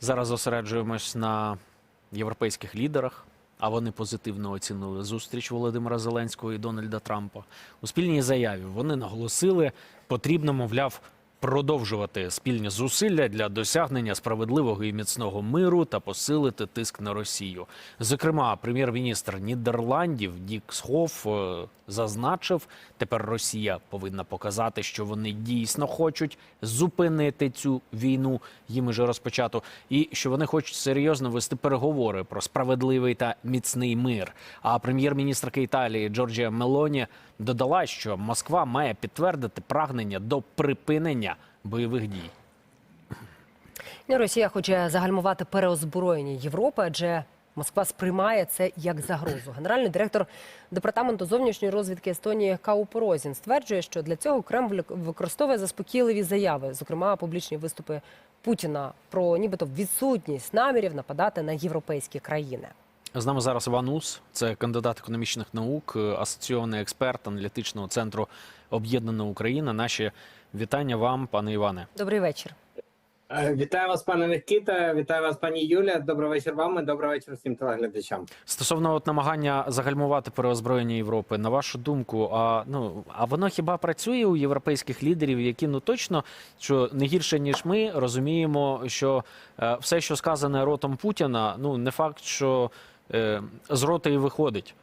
Зараз зосереджуємось на європейських лідерах, а вони позитивно оцінили зустріч Володимира Зеленського і Дональда Трампа. У спільній заяві вони наголосили, потрібно, мовляв, продовжувати спільні зусилля для досягнення справедливого і міцного миру та посилити тиск на Росію. Зокрема, прем'єр-міністр Нідерландів Дік Схоф е, зазначив, тепер Росія повинна показати, що вони дійсно хочуть зупинити цю війну, їм уже розпочато, і що вони хочуть серйозно вести переговори про справедливий та міцний мир. А прем'єр-міністрка Італії Джорджія Мелоні додала, що Москва має підтвердити прагнення до припинення бойових дій. Росія хоче загальмувати переозброєння Європи, адже Москва сприймає це як загрозу. Генеральний директор департаменту зовнішньої розвідки Естонії Кау Порозін стверджує, що для цього Кремль використовує заспокійливі заяви, зокрема публічні виступи Путіна про нібито відсутність намірів нападати на європейські країни. З нами зараз Іван Ус, це кандидат економічних наук, асоційований експерт аналітичного центру Об'єднана Україна. Наші вітання вам, пане Іване. Добрий вечір. Е, Вітаю вас, пане Никита. Вітаю вас, пані Юля. Добрий вечір вам і добрий вечір всім телеглядачам. Стосовно от намагання загальмувати переозброєння Європи, на вашу думку, а ну а воно хіба працює у європейських лідерів, які ну точно що не гірше ніж ми розуміємо, що е, все, що сказане ротом Путіна, ну не факт, що е, з рота і виходить.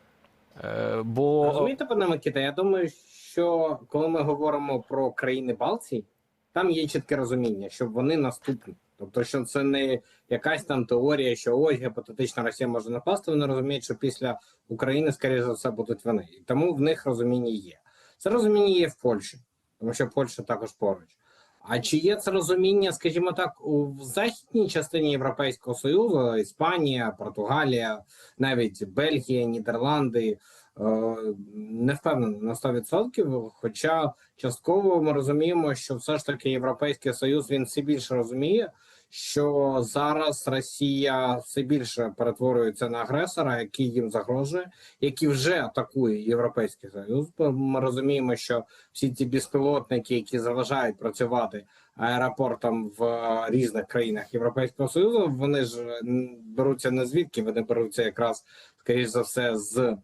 Е, бо Розумієте, пане Микита, я думаю, що коли ми говоримо про країни Балтії, там є чітке розуміння, що вони наступні. Тобто, що це не якась там теорія, що ось гіпотетично Росія може напасти. Вони розуміють, що після України, скоріше за все, будуть вони. І тому в них розуміння є. Це розуміння є в Польщі, тому що Польща також поруч. А чи є це розуміння, скажімо так, у західній частині Європейського Союзу, Іспанія, Португалія, навіть Бельгія, Нідерланди, не впевнений на 100%, Хоча частково ми розуміємо, що все ж таки Європейський Союз він все більше розуміє, що зараз Росія все більше перетворюється на агресора, який їм загрожує, який вже атакує Європейський Союз. Ми розуміємо, що всі ці безпілотники, які заважають працювати аеропортам в е, різних країнах Європейського Союзу, вони ж беруться не звідки, вони беруться якраз скоріш за все з е,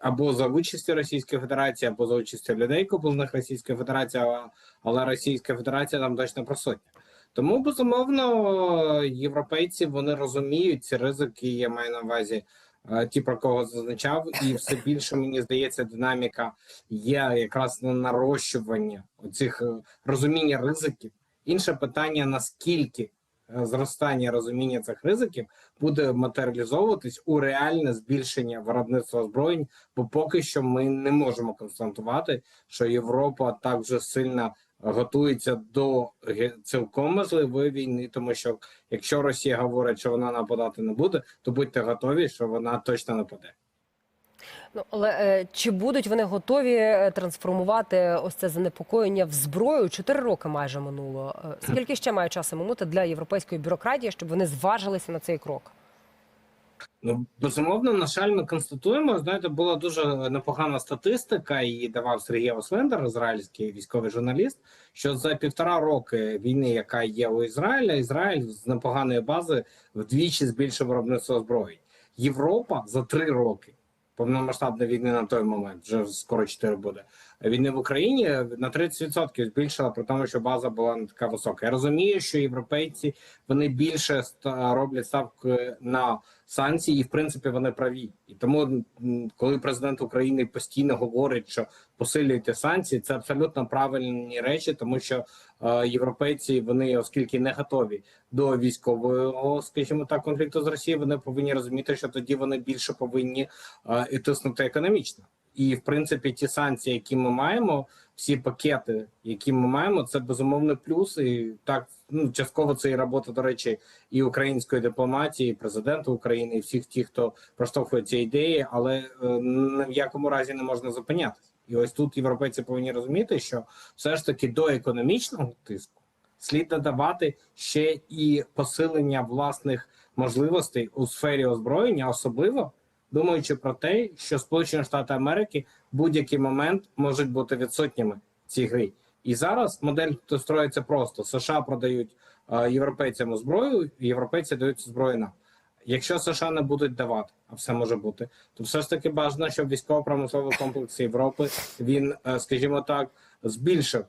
або за участі Російської Федерації, або за участю людей, куплених Російською Федерацією, а- але Російська Федерація там точно присутня. Тому безумовно європейці вони розуміють ці ризики. Я маю на увазі е, ті, про кого зазначав, і все більше мені здається, динаміка є якраз на нарощування оцих е, розуміння ризиків. Інше питання: наскільки е, зростання розуміння цих ризиків буде матеріалізовуватись у реальне збільшення виробництва озброєнь, бо поки що ми не можемо констатувати, що Європа так вже сильно готується до цілком можливої війни, тому що якщо Росія говорить, що вона нападати не буде, то будьте готові, що вона точно нападе. Ну але е, чи будуть вони готові е, трансформувати ось це занепокоєння в зброю? Чотири роки майже минуло. Е, Скільки ще має часу минути для європейської бюрократії, щоб вони зважилися на цей крок? Ну безумовно, на жаль, ми констатуємо. Знаєте, була дуже непогана статистика, її давав Сергій Ослендер, ізраїльський військовий журналіст. Що за півтора роки війни, яка є у Ізраїля, Ізраїль з непоганої бази вдвічі збільшив виробництво озброєнь. Європа за три роки повномасштабної війни на той момент, вже скоро чотири буде. Війни в Україні на 30% збільшила, при тому, що база була не така висока. Я розумію, що європейці вони більше роблять ставки на санкції, і в принципі вони праві. І тому, коли президент України постійно говорить, що посилюйте санкції, це абсолютно правильні речі, тому що е, європейці вони, оскільки не готові до військового, скажімо так, конфлікту з Росією, вони повинні розуміти, що тоді вони більше повинні е, і тиснути економічно. І в принципі, ті санкції, які ми маємо, всі пакети, які ми маємо, це безумовно плюс. І так ну частково це і робота, до речі, і української дипломатії, і президента України, і всіх тих, хто проштовхує ці ідеї, але е, в якому разі не можна зупинятися. І ось тут європейці повинні розуміти, що все ж таки до економічного тиску слід додавати ще і посилення власних можливостей у сфері озброєння, особливо думаючи про те, що Сполучені Штати Америки в будь-який момент можуть бути відсутніми в цій грі. І зараз модель строїться просто: США продають е, європейцям зброю, європейці дають зброю нам. Якщо США не будуть давати, а все може бути, то все ж таки бажано, щоб військово-промисловий комплекс Європи він, е, скажімо так, збільшив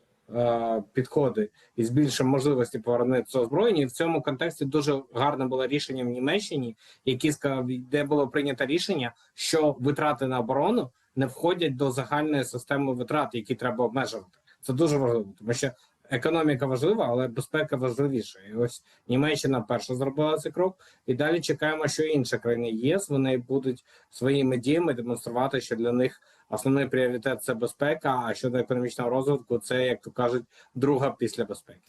підходи і збільшив можливості повернутися озброєння. І в цьому контексті дуже гарне було рішення в Німеччині, які де було прийнято рішення, що витрати на оборону не входять до загальної системи витрат, які треба обмежувати. Це дуже важливо, тому що економіка важлива, але безпека важливіша. І ось Німеччина перша зробила цей крок, і далі чекаємо, що інші країни ЄС вони будуть своїми діями демонструвати, що для них основний пріоритет це безпека. А щодо економічного розвитку, це як то кажуть, друга після безпеки.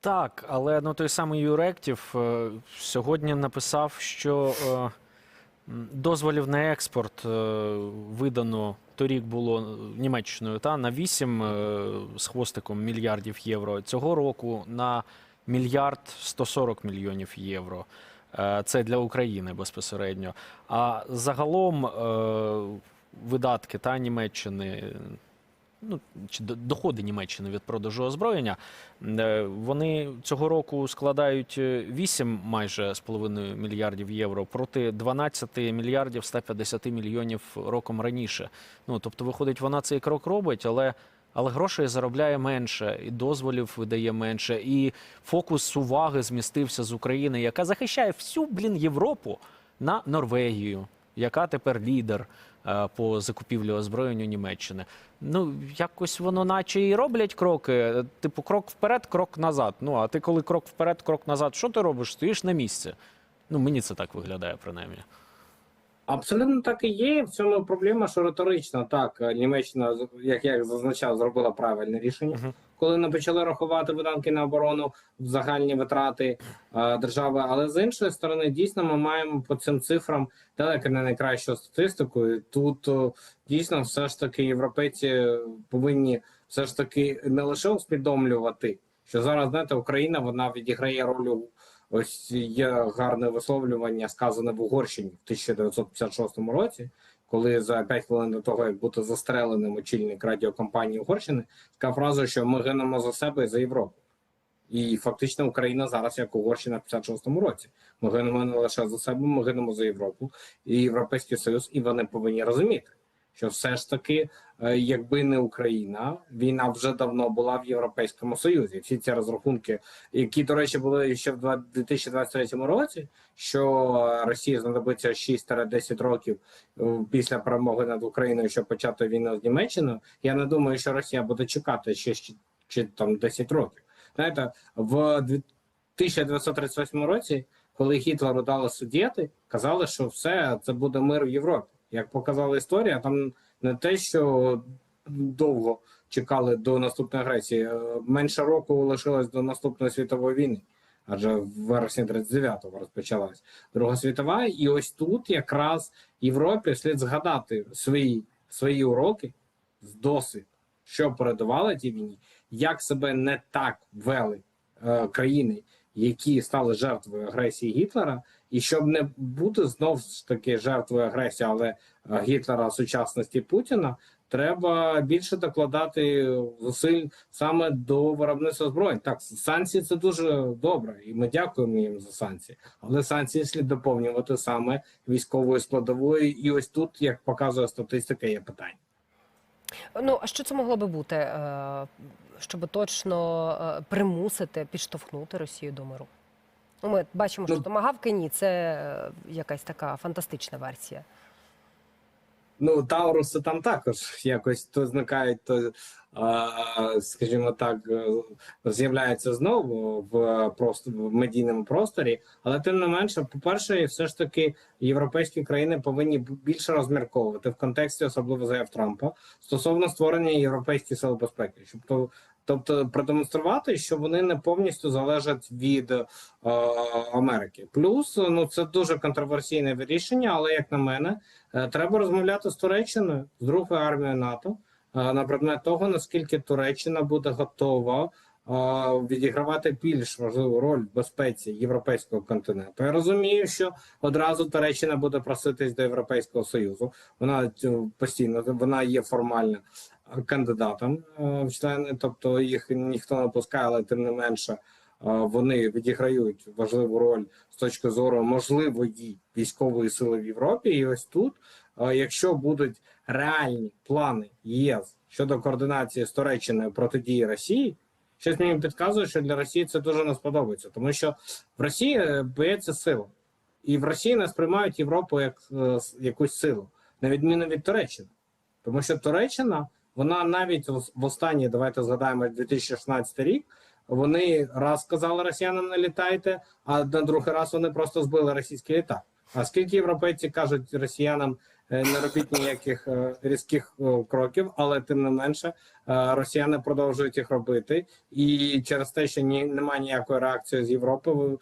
Так, але ну той самий Юректів е, сьогодні написав, що е, дозволів на експорт е, видано торік було Німеччиною та на 8 е, з хвостиком мільярдів євро. Цього року на мільярд 140 мільйонів євро. Е, Це для України безпосередньо. А загалом е, видатки та Німеччини ну, чи до- доходи Німеччини від продажу озброєння, е, вони цього року складають е, 8 майже з половиною мільярдів євро проти 12 мільярдів 150 мільйонів роком раніше. Ну тобто, виходить, вона цей крок робить, але. Але грошей заробляє менше, і дозволів видає менше, і фокус уваги змістився з України, яка захищає всю блін Європу на Норвегію, яка тепер лідер е, по закупівлі озброєння Німеччини. Ну, якось воно наче і роблять кроки. е, Типу, крок вперед, крок назад. Ну, а ти коли крок вперед, крок назад, що ти робиш? Стоїш на місці. Ну, мені це так виглядає, принаймні. Абсолютно так і є. В цьому проблема, що риторично так е, Німеччина, як я зазначав, зробила правильне рішення, Мгм. Коли не почали рахувати видатки на оборону в загальні витрати е, держави. Але з іншої сторони, дійсно, ми маємо по цим цифрам далеко не найкращу статистику. І тут е, дійсно все ж таки європейці повинні все ж таки не лише усвідомлювати, що зараз знаєте, Україна вона відіграє роль Ось є гарне висловлювання, сказане в Угорщині в 1956 році, коли за 5 хвилин до того, як бути застреленим очільник радіокомпанії Угорщини, така фразу, що ми гинемо за себе і за Європу. І фактично Україна зараз як Угорщина в 56-му році. Ми гинемо не лише за себе, ми гинемо за Європу і Європейський Союз, і вони повинні розуміти, що все ж таки, е, якби не Україна, війна вже давно була в Європейському Союзі. Всі ці розрахунки, які, до речі, були ще в два- 2023 році, що Росії знадобиться 6-10 років е, після перемоги над Україною, щоб почати війну з Німеччиною. Я не думаю, що Росія буде чекати ще- чи там 10 років. Знаєте, в 1938 році, коли Гітлеру дали судіти, казали, що все це буде мир в Європі. Як показала історія, там не те, що довго чекали до наступної агресії, е, менше року лишилось до наступної світової війни. Адже в вересні 39-го розпочалась Друга світова, і ось тут якраз Європі слід згадати свої, свої уроки з досвід, що передавали тій війні, як себе не так вели е, країни, які стали жертвою агресії Гітлера, і щоб не бути знов ж таки жертвою агресії, але е, Гітлера сучасності Путіна, треба більше докладати зусиль саме до виробництва зброї. Так, санкції це дуже добре, і ми дякуємо їм за санкції. Але санкції слід доповнювати саме військовою складовою. І ось тут, як показує статистика, є питання. Ну а що це могло би бути, е, щоб точно е, примусити підштовхнути Росію до миру? Ну, ми бачимо, що Ну, томагавки ні, це е, якась така фантастична версія. Ну, Тауруси там також якось то зникають, то, скажімо так, е, з'являються знову в просто в медійному просторі. Але тим не менше, по-перше, все ж таки європейські країни повинні більше розмірковувати в контексті, особливо заяв Трампа, стосовно створення європейських сил безпеки, щоб то. Тобто продемонструвати, що вони не повністю залежать від е, Америки. Плюс ну це дуже контроверсійне рішення, але як на мене, Е, Треба розмовляти з Туреччиною з другою армією НАТО е, на предмет того, наскільки Туреччина буде готова е, відігравати більш важливу роль в безпеці європейського континенту. Я розумію, що одразу Туреччина буде проситись до Європейського союзу. Вона е, постійно вона є формально кандидатом е, в члени, тобто їх ніхто не пускає, але тим не менше. вони відіграють важливу роль з точки зору можливої військової сили в Європі. І ось тут, е, якщо будуть реальні плани ЄС щодо координації з Туреччиною протидії Росії, щось мені підказує, що для Росії це дуже не сподобається, тому що в Росії е, бояться сили, і в Росії не сприймають Європу як е, якусь силу, на відміну від Туреччини. Тому що Туреччина, вона навіть в останній, давайте згадаємо 2016 рік. Вони раз сказали росіянам не літайте, а на другий раз вони просто збили російський літак. А скільки європейці кажуть росіянам е, не робіть ніяких е, різких е, кроків, але тим не менше росіяни продовжують їх робити, і через те, що ні немає ніякої реакції з Європи,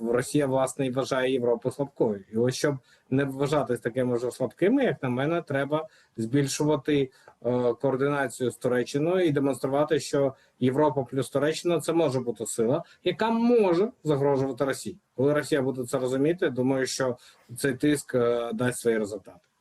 Росія власне і вважає Європу слабкою. І ось щоб не вважатись такими вже слабкими, як на мене, треба збільшувати е, координацію з Туреччиною і демонструвати, що Європа плюс Туреччина це може бути сила, яка може загрожувати Росії. Коли Росія буде це розуміти, думаю, що цей тиск е, дасть свої результати.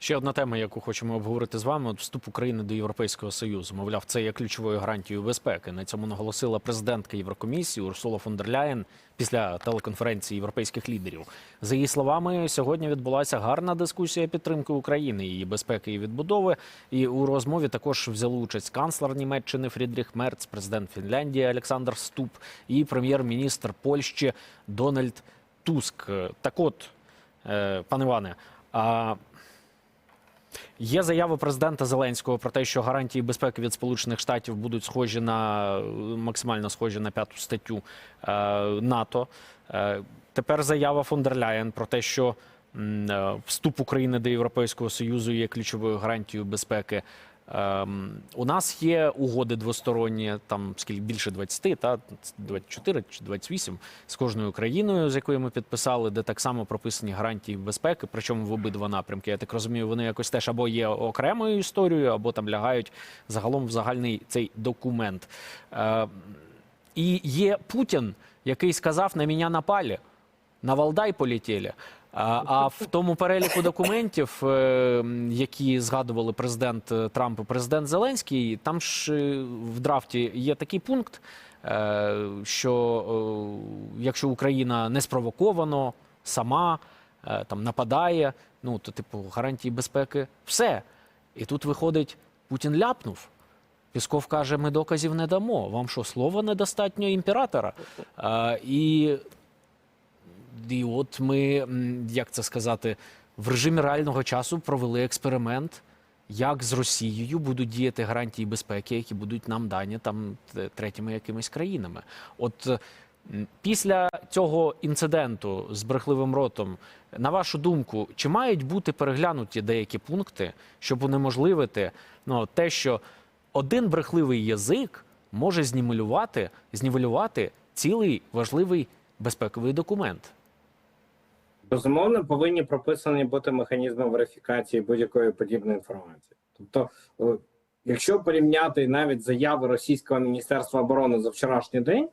Ще одна тема, яку хочемо обговорити з вами: вступ України до Європейського союзу. Мовляв, це є ключовою гарантією безпеки. На цьому наголосила президентка Єврокомісії Урсула фон дер Ляєн після телеконференції європейських лідерів. За її словами, сьогодні відбулася гарна дискусія підтримки України, її безпеки і відбудови. І у розмові також взяли участь канцлер Німеччини Фрідріх Мерц, президент Фінляндії Олександр Ступ і прем'єр-міністр Польщі Дональд Туск. Так, от, е, пане Іване, а Є заяви президента Зеленського про те, що гарантії безпеки від Сполучених Штатів будуть схожі на максимально схожі на п'яту статтю е, НАТО. Е, тепер заява фон дер Ляєн про те, що е, вступ України до Європейського Союзу є ключовою гарантією безпеки. Ем, у нас є угоди двосторонні, там скільки більше 20, та 24 чи 28 з кожною країною, з якою ми підписали, де так само прописані гарантії безпеки, причому в обидва напрямки. Я так розумію, вони якось теж або є окремою історією, або там лягають загалом в загальний цей документ. Е, і є Путін, який сказав: на мене напали, на Валдай полетіли. А, в тому переліку документів, е, які згадували президент е, Трамп і президент Зеленський, там ж е, в драфті є такий пункт, що якщо Україна не спровоковано сама там нападає, ну то типу гарантії безпеки все. І тут виходить, Путін ляпнув. Пісков каже: ми доказів не дамо. Вам що, слова недостатньо імператора? І, і от ми, як це сказати, в режимі реального часу провели експеримент, як з Росією будуть діяти гарантії безпеки, які будуть нам дані там третіми якимись країнами. От е, після цього інциденту з брехливим ротом, на вашу думку, чи мають бути переглянуті деякі пункти, щоб унеможливити ну, те, що один брехливий язик може знівелювати, знівелювати цілий важливий безпековий документ? Безумовно, повинні прописані бути механізми верифікації будь-якої подібної інформації. Тобто, е, якщо порівняти навіть заяви російського міністерства оборони за вчорашній день,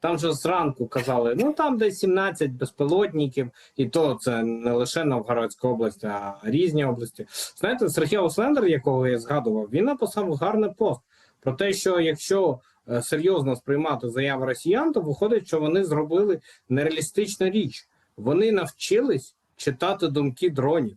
там же зранку казали, ну там десь 17 безпілотників, і то це не лише Новгородська область, а різні області. Знаєте, Сергій Ослендер, якого я згадував, він написав гарний пост про те, що якщо е, серйозно сприймати заяви росіян, то виходить, що вони зробили нереалістичну річ. Вони навчились читати думки дронів.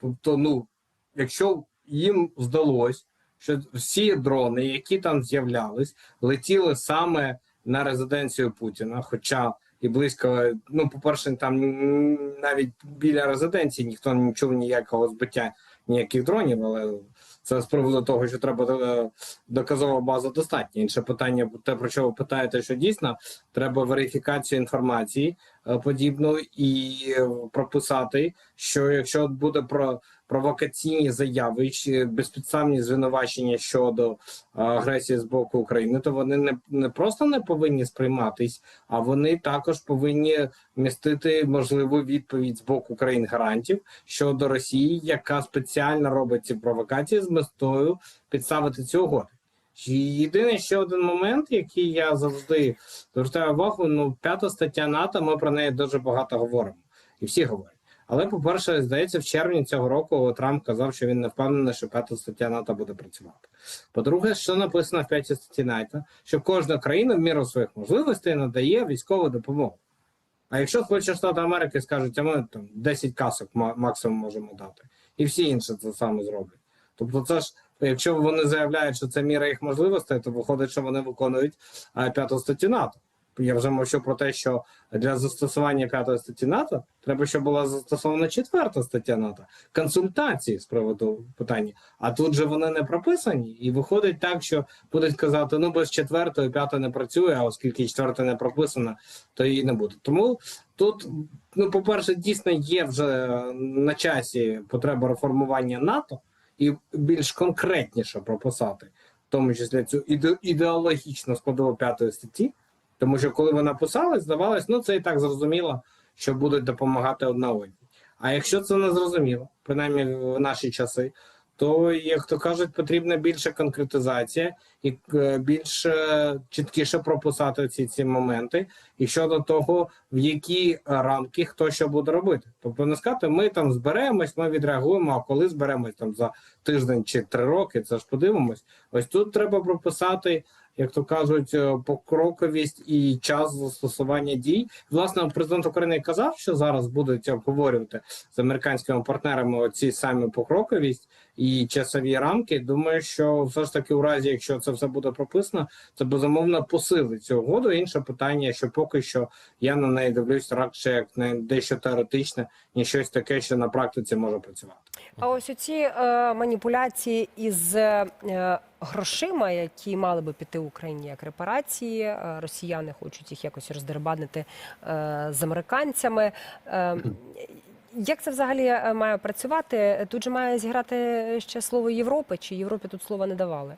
Тобто, ну, якщо їм здалось, що всі дрони, які там з'являлись, летіли саме на резиденцію Путіна. Хоча і близько, ну, по-перше, там навіть біля резиденції ніхто не чув ніякого збиття ніяких дронів, але це з приводу того, що треба е, доказова база достатня. Інше питання, те, про що ви питаєте, що дійсно треба верифікацію інформації е, подібну і е, прописати, що якщо буде про провокаційні заяви чи безпідставні звинувачення щодо е, агресії з боку України, то вони не, не просто не повинні сприйматись, а вони також повинні містити можливу відповідь з боку країн гарантів щодо Росії, яка спеціально робить ці провокації з метою підставити ці угоди. Єдиний ще один момент, який я завжди звертаю увагу: ну п'ята стаття НАТО. Ми про неї дуже багато говоримо, і всі говорять. Але, по-перше, здається, в червні цього року Трамп казав, що він не впевнений, що п'ята стаття НАТО буде працювати. По-друге, що написано в п'ятій статті НАТО, що кожна країна в міру своїх можливостей надає військову допомогу. А якщо Сполучені Штати Америки скажуть, а ми там 10 касок максимум можемо дати, і всі інші це саме зроблять. Тобто, це ж, якщо вони заявляють, що це міра їх можливостей, то виходить, що вони виконують п'яту статтю НАТО. Я вже мовчу про те, що для застосування п'ятої статті НАТО треба, щоб була застосована четверта стаття НАТО, консультації з приводу питання. А тут же вони не прописані, і виходить так, що будуть казати: ну без четвертої п'ята не працює, а оскільки четверта не прописана, то її не буде. Тому тут, ну, по-перше, дійсно є вже на часі потреба реформування НАТО і більш конкретніше прописати, в тому числі цю іде- ідеологічну складову п'ятої статті. Тому що коли вона писалась, здавалось, ну це і так зрозуміло, що будуть допомагати одна одній. А якщо це не зрозуміло, принаймні в наші часи, то, як то кажуть, потрібна більша конкретизація і е, більш е, чіткіше прописати ці, ці моменти, і щодо того, в які рамки хто що буде робити. Тобто не сказати, ми там зберемось, ми відреагуємо, а коли зберемось там за тиждень чи три роки, це ж подивимось. Ось тут треба прописати як то кажуть, е, покроковість і час застосування дій. Власне, президент України казав, що зараз будуть обговорювати з американськими партнерами ці самі покроковість і часові рамки. Думаю, що все ж таки, у разі, якщо це все буде прописано, це безумовно посилить цю угоду. Інше питання, що поки що я на неї дивлюсь радше як на дещо теоретичне, ніж щось таке, що на практиці може працювати. А ось оці е, маніпуляції із е, грошима, які мали би піти Україні як репарації, е, росіяни хочуть їх якось роздербанити е, з американцями. Е, як це взагалі е, має працювати? Тут же має зіграти ще слово Європи, чи Європі тут слова не давали?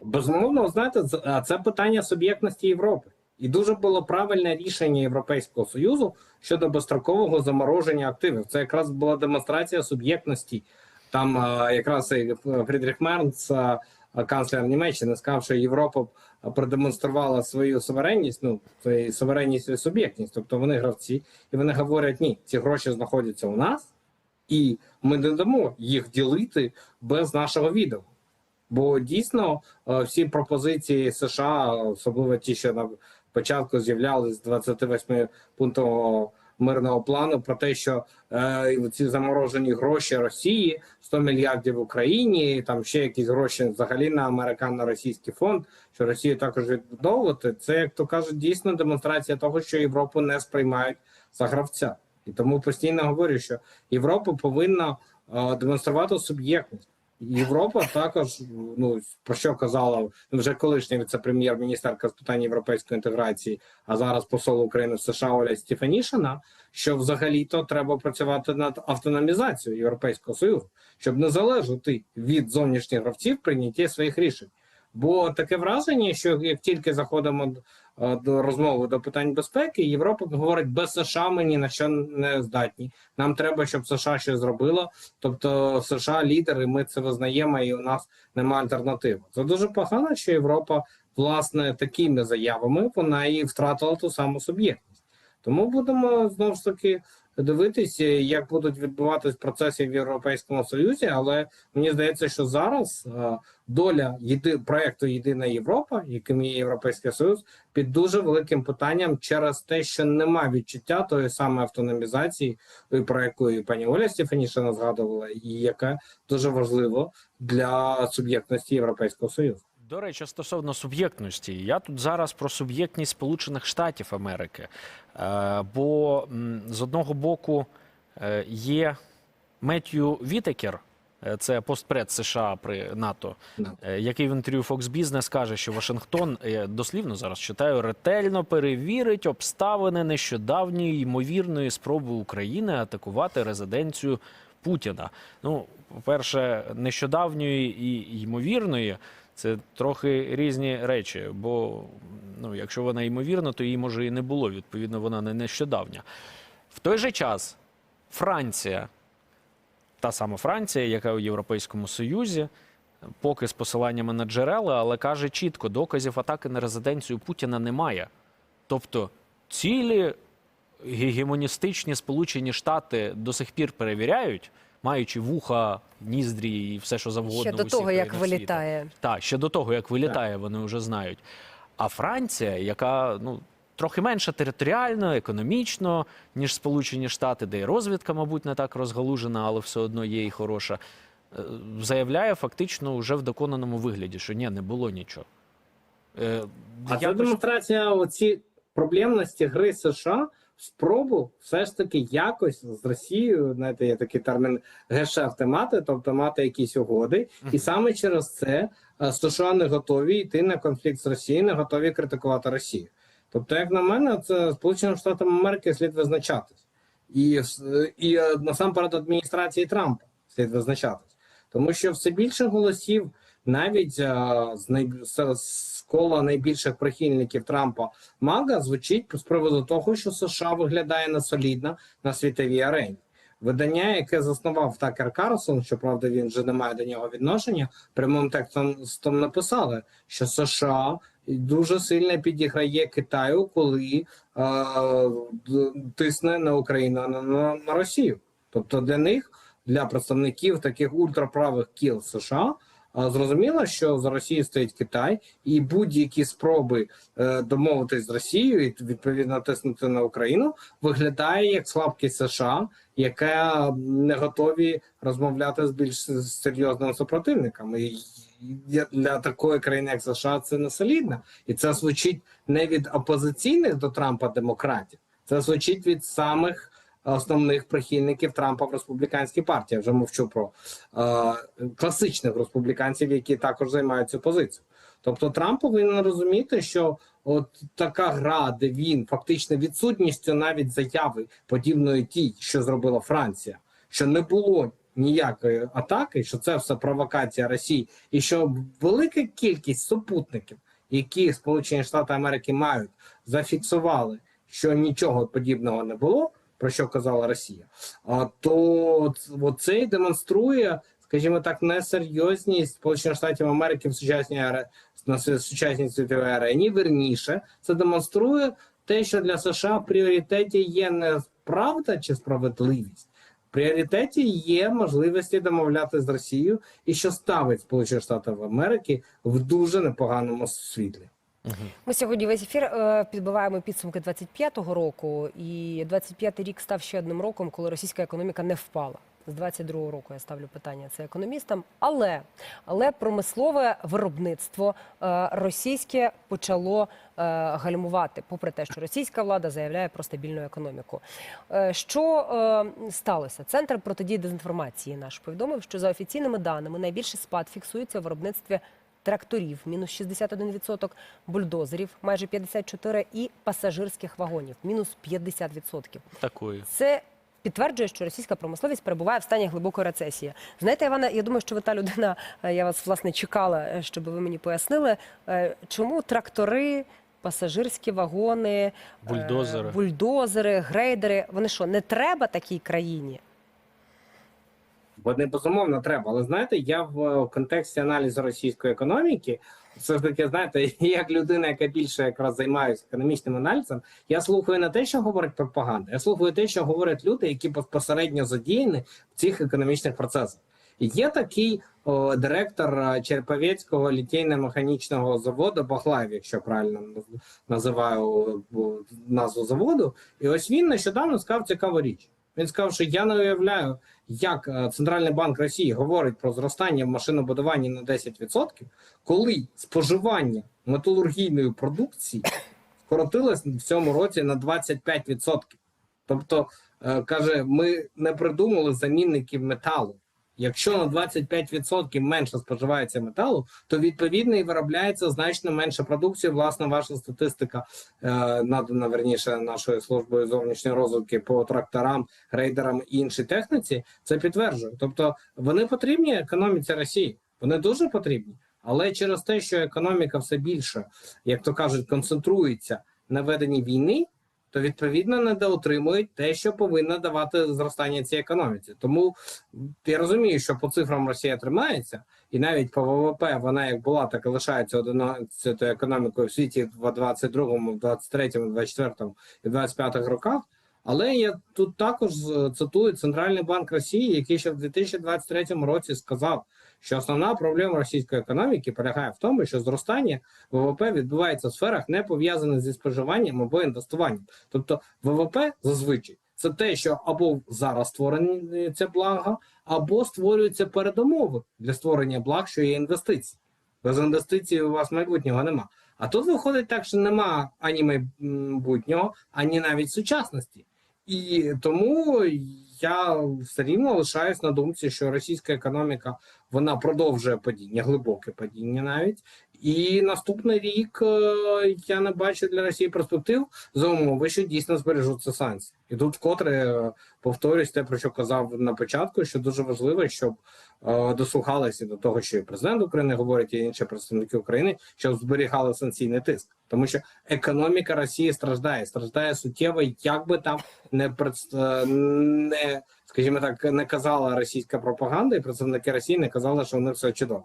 Безумовно, знаєте, це питання суб'єктності Європи. І дуже було правильне рішення Європейського союзу щодо безстрокового замороження активів. Це якраз була демонстрація суб'єктності. Там якраз і Фрідріх а, канцлер Німеччини, сказав, що Європа продемонструвала свою суверенність, ну суверенність і суб'єктність. Тобто вони гравці, і вони говорять: ні, ці гроші знаходяться у нас, і ми не дамо їх ділити без нашого відома. Бо дійсно е, всі пропозиції США, особливо ті, що на початку з'являлись з 28 пунктового мирного плану, про те, що е, ці заморожені гроші Росії, 100 мільярдів Україні, там ще якісь гроші взагалі на американо-російський фонд, що Росію також відбудовувати. Це як то кажуть, дійсно демонстрація того, що Європу не сприймають за гравця. І тому постійно говорю, що Європа повинна е, демонструвати суб'єктність. Європа також, ну про що казала вже колишня віце-прем'єр-міністерка з питань європейської інтеграції, а зараз посол України в США Оля Стефанішина, що взагалі-то треба працювати над автономізацією Європейського союзу, щоб не залежати від зовнішніх гравців прийняття своїх рішень. Бо таке враження, що як тільки заходимо е, до розмови до питань безпеки, Європа говорить, без США ми ні на що не здатні. Нам треба, щоб США щось зробило. Тобто США лідери, ми це визнаємо, і у нас немає альтернативи. Це дуже погано, що Європа власне такими заявами вона і втратила ту саму суб'єктність. Тому будемо знову ж таки дивитися, як будуть відбуватись процеси в Європейському Союзі. Але мені здається, що зараз е, доля єди проекту Єдина Європа, яким є Європейський Союз, під дуже великим питанням через те, що немає відчуття тої самої автономізації, про яку і пані Оля Стефанішина згадувала, і яка дуже важливо для суб'єктності Європейського Союзу. До речі, стосовно суб'єктності, я тут зараз про суб'єктність Сполучених Штатів Америки. Е, бо з одного боку е, є Меттью Вітекер, е, це постпред США при НАТО, який в інтерв'ю Fox Business каже, що Вашингтон дослівно зараз читаю ретельно перевірить обставини нещодавньої ймовірної спроби України атакувати резиденцію Путіна. Ну, по-перше, нещодавньої і ймовірної. Це трохи різні речі, бо ну, якщо вона ймовірна, то її може і не було. Відповідно, вона не нещодавня. В той же час Франція, та сама Франція, яка у Європейському Союзі, поки з посиланнями на джерела, але каже чітко, доказів атаки на резиденцію Путіна немає. Тобто цілі гегемоністичні Сполучені Штати до сих пір перевіряють, маючи вуха, ніздрі і все, що завгодно. Ще в до усіх того, як вилітає. Так, ще до того, як вилітає, вони вже знають. А Франція, яка ну трохи менше територіально, економічно, ніж Сполучені Штати, де і розвідка, мабуть, не так розгалужена, але все одно є і хороша, е, заявляє фактично вже в доконаному вигляді, що ні, не було нічого. Е, А це я демонстрація оці проблемності гри США спробу все ж таки якось з Росією, знаєте, є такий термін гешефти мати, тобто мати якісь угоди, і саме через це США не готові йти на конфлікт з Росією, не готові критикувати Росію. Тобто, як на мене, це Сполученим Штатам Америки слід визначатись, і, і е, насамперед адміністрації Трампа слід визначатись, тому що все більше голосів навіть е, з, най... з кола найбільших прихильників Трампа Мага звучить з приводу того, що США виглядає несолідно на світовій арені. Видання, яке заснував Такер Карлсон, щоправда, він вже не має до нього відношення. Прямим текстом написали, що США дуже сильно підіграє Китаю, коли е, тисне на Україну а не на, на Росію. Тобто для них, для представників таких ультраправих кіл США, Зрозуміло, що за Росією стоїть Китай, і будь-які спроби е, домовитись з Росією і відповідно тиснути на Україну виглядає як слабкість США, яка не готові розмовляти з більш серйозними супротивниками. І для- такої країни, як США, це не солідно, і це звучить не від опозиційних до Трампа демократів, це звучить від самих основних прихильників Трампа в республіканській партії. Я вже мовчу про е, класичних республіканців, які також займають цю позицію. Тобто Трамп повинен розуміти, що от така гра, де він фактично відсутністю навіть заяви подібної тій, що зробила Франція, що не було ніякої атаки, що це все провокація Росії, і що велика кількість супутників, які Сполучені Штати Америки мають, зафіксували, що нічого подібного не було. Про що казала Росія, а то це демонструє, скажімо так, несерйозність Сполучених Штатів Америки в сучасній на сучасній світовій арені. Вірніше, це демонструє те, що для США в пріоритеті є не правда чи справедливість. В пріоритеті є можливості домовляти з Росією, і що ставить Сполучені Штати Америки в дуже непоганому світлі. Ми сьогодні весь ефір е, підбиваємо підсумки 25-го року, і 25-й рік став ще одним роком, коли російська економіка не впала. З 22-го року я ставлю питання це економістам. Але, але промислове виробництво е, російське почало е, гальмувати, попри те, що російська влада заявляє про стабільну економіку. Що сталося? Центр протидії дезінформації наш повідомив, що за офіційними даними найбільший спад фіксується в виробництві тракторів мінус 61%, бульдозерів майже 54% і пасажирських вагонів мінус 50%. такої. Це підтверджує, що російська промисловість перебуває в стані глибокої рецесії. Знаєте, Івана, я думаю, що ви та людина, е, я вас власне чекала, е, щоб ви мені пояснили, е, чому трактори. Пасажирські вагони, Бульдозери. бульдозери, грейдери. Вони що, не треба такій країні? Вони безумовно треба. Але знаєте, я в е, контексті аналізу російської економіки, все ж таки, знаєте, як людина, яка більше якраз займається економічним аналізом, я слухаю не те, що говорить пропаганда, я слухаю те, що говорять люди, які безпосередньо задіяні в цих економічних процесах. Є такий о, директор е, Черповецького літейно-механічного заводу Баглаєв, якщо правильно називаю назву заводу. І ось він нещодавно сказав цікаву річ. Він сказав, що я не уявляю, як е, Центральний банк Росії говорить про зростання в машинобудуванні на 10%, коли споживання металургійної продукції скоротилось в цьому році на 25%. Тобто, е, каже, ми не придумали замінників металу. Якщо на 25% менше споживається металу, то відповідно і виробляється значно менше продукції. Власне, ваша статистика е, надана верніше нашою службою зовнішньої розвитки по тракторам, грейдерам і іншій техніці. Це підтверджує. Тобто вони потрібні економіці Росії. Вони дуже потрібні, але через те, що економіка все більше, як то кажуть, концентрується на веденні війни. То відповідно недоотримують те, що повинно давати зростання цій економіці. Тому я розумію, що по цифрам Росія тримається, і навіть по ВВП вона як була, так і лишається 11 економікою в світі в 22-му, 23-му, 24-му і 25-х роках. Але я тут також цитую Центральний банк Росії, який ще в 2023 році сказав, що основна проблема російської економіки полягає в тому, що зростання ВВП відбувається в сферах, не пов'язаних зі споживанням або інвестуванням. Тобто ВВП зазвичай це те, що або зараз це благо, або створюються передумови для створення благ, що є інвестиції. Без інвестицій у вас майбутнього нема. А тут виходить так, що нема ані майбутнього, ані навіть сучасності. І тому я все рівно лишаюсь на думці, що російська економіка вона продовжує падіння, глибоке падіння навіть. І наступний рік е, я не бачу для Росії перспектив за умови, що дійсно збережуться санкції. І тут вкотре е, повторюсь те, про що казав на початку, що дуже важливо, щоб дослухалися до того, що і президент України говорить, і інші представники України, щоб зберігали санкційний тиск, тому що економіка Росії страждає, страждає суттєво, як би там не е, не скажімо так, не казала російська пропаганда, і представники Росії не казали, що у них все чудово.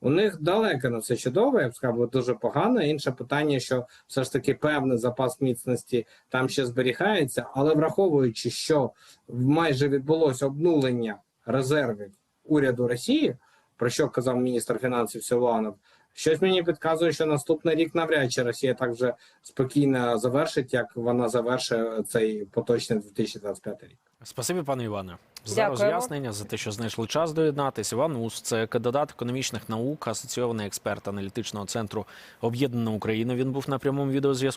У них далеко не все чудово, я б сказав, дуже погано. Інше питання, що все ж таки певний запас міцності там ще зберігається, але враховуючи, що майже відбулося обнулення резервів уряду Росії, про що казав міністр фінансів Силуанов, щось мені підказує, що наступний рік навряд чи Росія так вже спокійно завершить, як вона завершить цей поточний 2025 рік. Спасибі, пане Іване, за Дякуємо. роз'яснення, за те, що знайшли час доєднатися. Іван Ус, це кандидат економічних наук, асоційований експерт аналітичного центру Об'єднана Україна. Він був на прямому відеозв'язку.